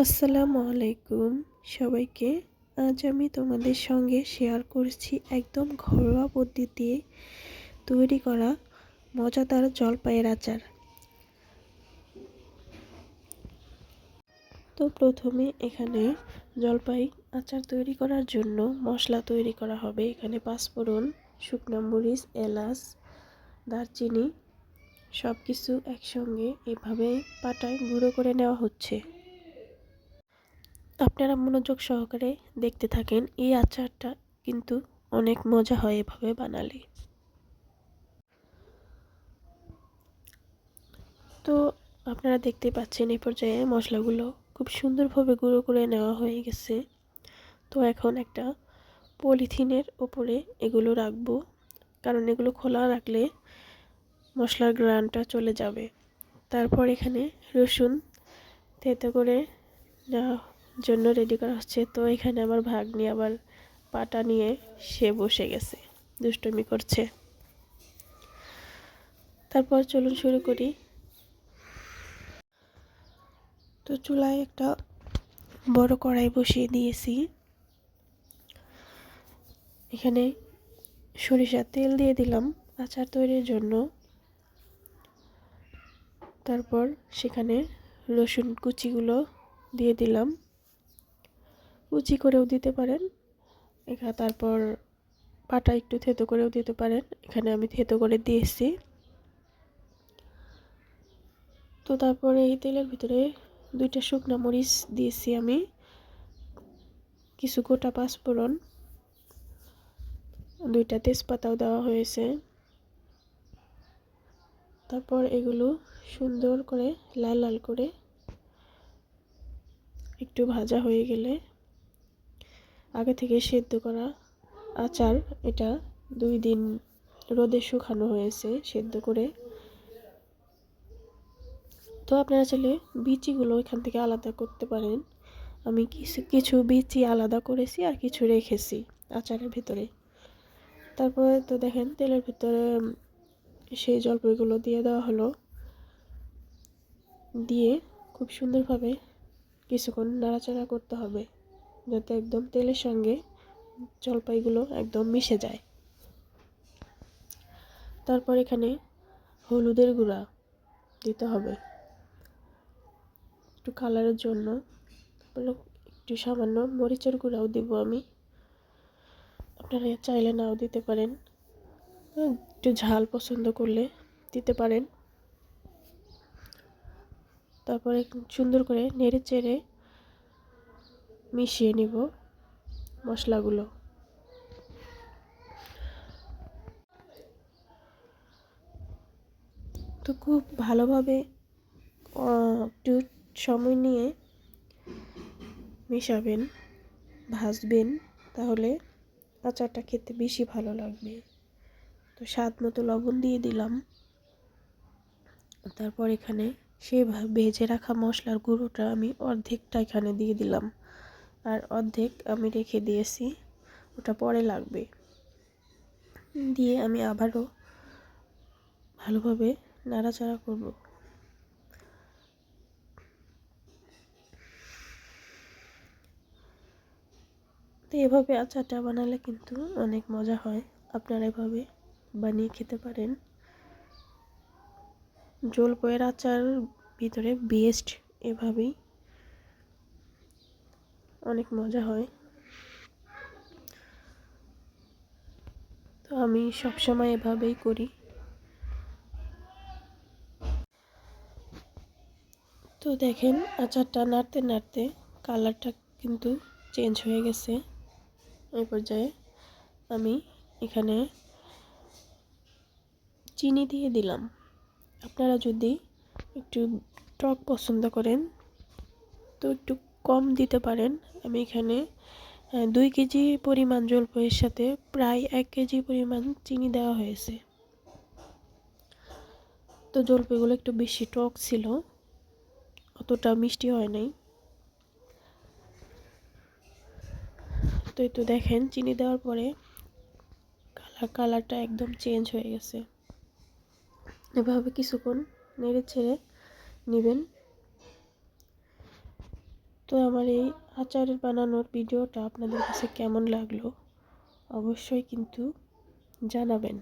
আসসালামু আলাইকুম সবাইকে। আজ আমি তোমাদের সঙ্গে শেয়ার করছি একদম ঘরোয়া পদ্ধতিতে তৈরি করা মজাদার জলপাইয়ের আচার। তো প্রথমে এখানে জলপাই আচার তৈরি করার জন্য মশলা তৈরি করা হবে। এখানে পাঁচফোড়ন, শুকনো মরিচ, এলাচ, দারচিনি সব কিছু একসঙ্গে এভাবে পাটায় গুঁড়ো করে নেওয়া হচ্ছে। আপনারা মনোযোগ সহকারে দেখতে থাকেন। এই আচারটা কিন্তু অনেক মজা হয় এভাবে বানালে। তো আপনারা দেখতে পাচ্ছেন এই পর্যায়ে মশলাগুলো খুব সুন্দরভাবে গুঁড়ো করে নেওয়া হয়ে গেছে। তো এখন একটা পলিথিনের ওপরে এগুলো রাখব, কারণ এগুলো খোলা রাখলে মশলার গ্রানটা চলে যাবে। তারপর এখানে রসুন থেতে করে নেওয়া জন্য রেডি করা হচ্ছে। তো এখানে আমার ভাগ নিয়ে আবার পাটা নিয়ে সে বসে গেছে, দুষ্টমি করছে। তারপর চলুন শুরু করি। তো চুলায় একটা বড় কড়াই বসিয়ে দিয়েছি। এখানে সরিষার তেল দিয়ে দিলাম আচার তৈরির জন্য। তারপর সেখানে রসুন কুচিগুলো দিয়ে দিলাম। কুচি করেও দিতে পারেন। এখানে তারপর পাটা একটু থেতো করেও দিতে পারেন। এখানে আমি থেতো করে দিয়েছি। তো তারপরে এই তেলের ভিতরে দুইটা শুকনো মরিচ দিয়েছি আমি। কিছু গোটা পাঁচফোড়ন। দুইটা তেজপাতাও দেওয়া হয়েছে। তারপর এগুলো সুন্দর করে লাল লাল করে একটু ভাজা হয়ে গেলে আগে থেকে সেদ্ধ করা আচার এটা দুই দিন রোদে শুকানো হয়েছে সেদ্ধ করে। তো আপনারা চাইলে বিচিগুলো এখান থেকে আলাদা করতে পারেন। আমি কিছু কিছু বিচি আলাদা করেছি আর কিছু রেখেছি আচারের ভিতরে। তারপরে তো দেখেন তেলের ভিতরে সেই জলপাইগুলো দিয়ে দেওয়া হলো। দিয়ে খুব সুন্দরভাবে কিছুক্ষণ নাড়াচাড়া করতে হবে। যাতে একদম তেলের সঙ্গে জলপাইগুলো একদম মিশে যায়। তারপর এখানে হলুদের গুঁড়া দিতে হবে। একটু কালারের জন্য। একটু সামান্য মরিচের গুঁড়াও দিব আমি। আপনারা চাইলে নাও দিতে পারেন। একটু ঝাল পছন্দ করলে দিতে পারেন। তারপরে সুন্দর করে নেড়ে চেড়ে মিশিয়ে নিব মশলাগুলো। তো খুব ভালোভাবে একটু সময় নিয়ে মেশাবেন, ভাজবেন, তাহলে আচারটা খেতে বেশি ভালো লাগবে। তো স্বাদ মতো লবণ দিয়ে দিলাম। তারপর এখানে সে ভেজে রাখা মশলার গুঁড়োটা আমি অর্ধেকটা এখানে দিয়ে দিলাম। আর অর্ধেক আমি রেখে দিয়েছি, ওটা পরে লাগবে। দিয়ে আমি আবারও ভালোভাবে নাড়াচাড়া করব। তো এভাবে আচারটা বানালে কিন্তু অনেক মজা হয়। আপনারা এভাবে বানিয়ে খেতে পারেন। জলপয়ের আচার ভিতরে বেস্ট এভাবেই অনেক মজা হয়। তো আমি সবসময় এভাবেই করি। তো দেখেন আচারটা নাড়তে নাড়তে কালারটা কিন্তু চেঞ্জ হয়ে গেছে। এই পর্যায়ে আমি এখানে চিনি দিয়ে দিলাম। আপনারা যদি একটু টক পছন্দ করেন, তো একটু কম দিতে পারেন। আমি এখানে দুই কেজি পরিমাণ জলপাইয়ের সাথে প্রায় এক কেজি পরিমাণ চিনি দেওয়া হয়েছে। তো জলপাইগুলো একটু বেশি টক ছিল, অতটা মিষ্টি হয় নাই। তো একটু দেখেন, চিনি দেওয়ার পরে কালার, কালারটা একদম চেঞ্জ হয়ে গেছে। এভাবে কিছুক্ষণ নেড়ে ছেড়ে নেবেন। তো আমার এই আচারের বানানোর ভিডিওটা আপনাদের কাছে কেমন লাগল অবশ্যই কিন্তু জানাবেন।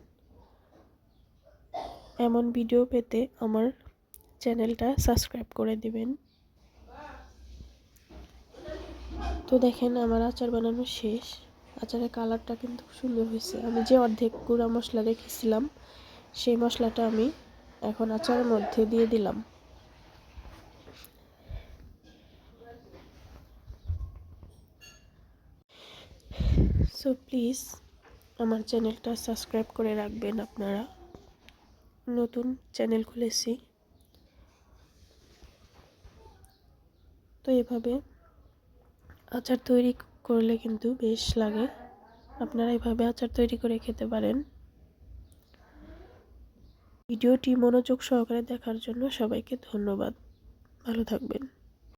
এমন ভিডিও পেতে আমার চ্যানেলটা সাবস্ক্রাইব করে দিবেন। তো দেখেন আমার আচার বানানো শেষ। আচারের কালারটা কিন্তু খুব সুন্দর হয়েছে। আমি যে অর্ধেক গুঁড়া মশলা রেখেছিলাম, সেই মশলাটা আমি এখন আচারের মধ্যে দিয়ে দিলাম। সো প্লিজ আমার চ্যানেলটা সাবস্ক্রাইব করে রাখবেন আপনারা। নতুন চ্যানেল খুলেছি। তো এভাবে আচার তৈরি করলে কিন্তু বেশ লাগে। আপনারা এভাবে আচার তৈরি করে খেতে পারেন। ভিডিওটি মনোযোগ সহকারে দেখার জন্য সবাইকে ধন্যবাদ। ভালো থাকবেন।